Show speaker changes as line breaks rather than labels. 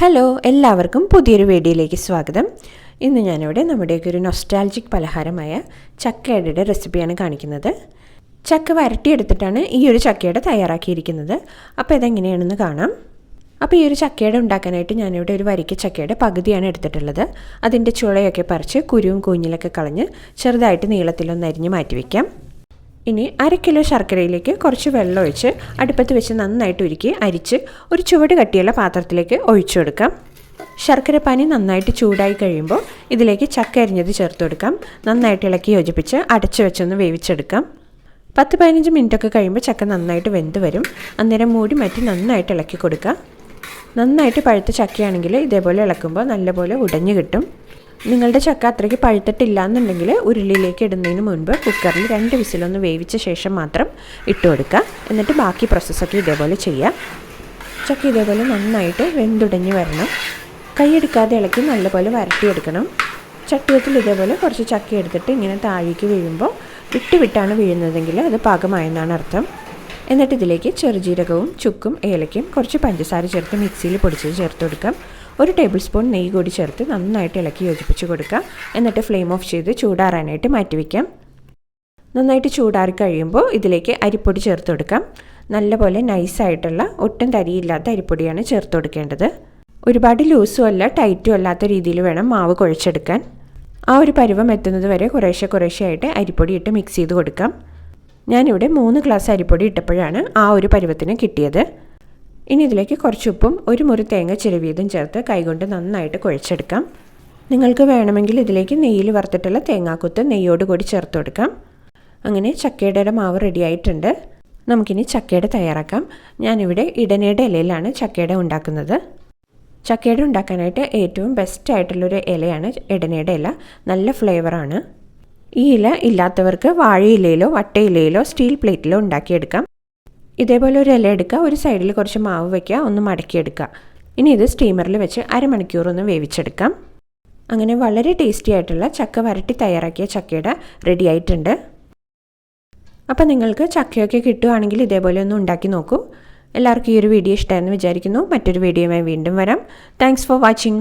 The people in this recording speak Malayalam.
ഹലോ എല്ലാവർക്കും പുതിയൊരു വീഡിയോയിലേക്ക് സ്വാഗതം. ഇന്ന് ഞാനിവിടെ നമ്മുടെയൊക്കെ ഒരു നൊസ്റ്റാൾജിക് പലഹാരമായ ചക്കയടയുടെ റെസിപ്പിയാണ് കാണിക്കുന്നത്. ചക്ക വരട്ടിയെടുത്തിട്ടാണ് ഈ ഒരു ചക്കയുടെ തയ്യാറാക്കിയിരിക്കുന്നത്. അപ്പോൾ ഇതെങ്ങനെയാണെന്ന് കാണാം. അപ്പോൾ ഈ ഒരു ചക്കയുടെ ഉണ്ടാക്കാനായിട്ട് ഞാനിവിടെ ഒരു വരിക്ക ചക്കയുടെ പകുതിയാണ് എടുത്തിട്ടുള്ളത്. അതിന്റെ ചുളയൊക്കെ പറിച്ച് കുരുവും കൂഞ്ഞിലൊക്കെ കളഞ്ഞ് ചെറുതായിട്ട് നീളത്തിലൊന്ന് അരിഞ്ഞ് മാറ്റി വയ്ക്കാം ഇനി അര കിലോ ശർക്കരയിലേക്ക് കുറച്ച് വെള്ളം ഒഴിച്ച് അടുപ്പത്ത് വെച്ച് നന്നായിട്ട് ഉരുക്കി അരിച്ച് ഒരു ചുവട് കട്ടിയുള്ള പാത്രത്തിലേക്ക് ഒഴിച്ചു കൊടുക്കാം. ശർക്കര പാനി നന്നായിട്ട് ചൂടായി കഴിയുമ്പോൾ ഇതിലേക്ക് ചക്ക അരിഞ്ഞത് ചേർത്ത് കൊടുക്കാം. നന്നായിട്ട് ഇളക്കി യോജിപ്പിച്ച് അടച്ചു വെച്ചൊന്ന് വേവിച്ചെടുക്കാം. പത്ത് പതിനഞ്ച് മിനിറ്റൊക്കെ കഴിയുമ്പോൾ ചക്ക നന്നായിട്ട് വെന്ത് വരും. അന്നേരം മൂടി മാറ്റി നന്നായിട്ട് ഇളക്കി കൊടുക്കുക നന്നായിട്ട് പഴുത്ത ചക്കയാണെങ്കിൽ ഇതേപോലെ ഇളക്കുമ്പോൾ നല്ലപോലെ ഉടഞ്ഞു കിട്ടും. നിങ്ങളുടെ ചക്ക അത്രയ്ക്ക് പഴുത്തിട്ടില്ല എന്നുണ്ടെങ്കിൽ ഉരുളിയിലേക്ക് ഇടുന്നതിന് മുൻപ് കുക്കറിൽ രണ്ട് വിസിലൊന്ന് വേവിച്ച ശേഷം മാത്രം ഇട്ട് കൊടുക്കുക. എന്നിട്ട് ബാക്കി പ്രോസസ്സൊക്കെ ഇതേപോലെ ചെയ്യുക ചക്ക ഇതേപോലെ നന്നായിട്ട് വെന്തുടഞ്ഞ് വരണം. കൈയെടുക്കാതെ ഇളക്കി നല്ലപോലെ വരട്ടിയെടുക്കണം. ചട്ടിയത്തിൽ ഇതേപോലെ കുറച്ച് ചക്ക എടുത്തിട്ട് ഇങ്ങനെ താഴേക്ക് വീഴുമ്പോൾ വിട്ട് വിട്ടാണ് വീഴുന്നതെങ്കിൽ അത് പാകമായെന്നാണ് അർത്ഥം. എന്നിട്ട് ഇതിലേക്ക് ചെറുജീരകവും ചുക്കും ഏലക്കയും കുറച്ച് പഞ്ചസാര ചേർത്ത് മിക്സിയിൽ പൊടിച്ചത് ചേർത്ത് കൊടുക്കാം. ഒരു ടേബിൾ സ്പൂൺ നെയ്യ് കൂടി ചേർത്ത് നന്നായിട്ട് ഇളക്കി യോജിപ്പിച്ച് കൊടുക്കാം എന്നിട്ട് ഫ്ലെയിം ഓഫ് ചെയ്ത് ചൂടാറാനായിട്ട് മാറ്റിവെക്കാം നന്നായിട്ട് ചൂടാറി കഴിയുമ്പോൾ ഇതിലേക്ക് അരിപ്പൊടി ചേർത്ത് കൊടുക്കാം. നല്ലപോലെ നൈസായിട്ടുള്ള ഒട്ടും തരിയില്ലാത്ത അരിപ്പൊടിയാണ് ചേർത്ത് കൊടുക്കേണ്ടത്. ഒരുപാട് ലൂസും അല്ല ടൈറ്റും അല്ലാത്ത രീതിയിൽ വേണം മാവ് കുഴച്ചെടുക്കാൻ. ആ ഒരു പരുവം എത്തുന്നത് വരെ കുറേശ്ശെ കുറേശ്ശെയായിട്ട് അരിപ്പൊടി ഇട്ട് മിക്സ് ചെയ്ത് കൊടുക്കാം. ഞാനിവിടെ മൂന്ന് ഗ്ലാസ് അരിപ്പൊടി ഇട്ടപ്പോഴാണ് ആ ഒരു പരുവത്തിന് കിട്ടിയത്. ഇനി ഇതിലേക്ക് കുറച്ച് ഉപ്പും ഒരു മുറി തേങ്ങ ചിരവിയതും ചേർത്ത് കൈകൊണ്ട് നന്നായിട്ട് കുഴച്ചെടുക്കാം. നിങ്ങൾക്ക് വേണമെങ്കിൽ ഇതിലേക്ക് നെയ്യിൽ വറുത്തിട്ടുള്ള തേങ്ങാക്കുത്ത് നെയ്യോട് കൂടി ചേർത്ത് കൊടുക്കാം. അങ്ങനെ ചക്കയുടെ മാവ് റെഡി ആയിട്ടുണ്ട്. നമുക്കിനി ചക്കയുടെ തയ്യാറാക്കാം. ഞാനിവിടെ ഇടനയുടെ ഇലയിലാണ് ചക്കയുടെ ഉണ്ടാക്കുന്നത്. ചക്കയുടെ ഉണ്ടാക്കാനായിട്ട് ഏറ്റവും ബെസ്റ്റ് ആയിട്ടുള്ളൊരു ഇലയാണ് ഇടനയുടെ ഇല. നല്ല ഫ്ലേവറാണ് ഈ ഇല ഇല്ലാത്തവർക്ക് വാഴയിലയിലോ വട്ടയിലയിലോ സ്റ്റീൽ പ്ലേറ്റിലോ ഉണ്ടാക്കിയെടുക്കാം. ഇതേപോലെ ഒരു ഇല എടുക്കുക. ഒരു സൈഡിൽ കുറച്ച് മാവ് വയ്ക്കുക ഒന്ന് മടക്കിയെടുക്കുക. ഇനി ഇത് സ്റ്റീമറിൽ വെച്ച് അരമണിക്കൂർ ഒന്ന് വേവിച്ചെടുക്കാം. അങ്ങനെ വളരെ ടേസ്റ്റി ആയിട്ടുള്ള ചക്ക വരട്ടി തയ്യാറാക്കിയ ചക്കയുടെ റെഡി ആയിട്ടുണ്ട്. അപ്പോൾ നിങ്ങൾക്ക് ചക്കയൊക്കെ കിട്ടുകയാണെങ്കിൽ ഇതേപോലെ ഒന്ന് ഉണ്ടാക്കി നോക്കൂ. എല്ലാവർക്കും ഈ ഒരു വീഡിയോ ഇഷ്ടമായെന്ന് വിചാരിക്കുന്നു. മറ്റൊരു വീഡിയോയുമായി വീണ്ടും വരാം. Thanks for watching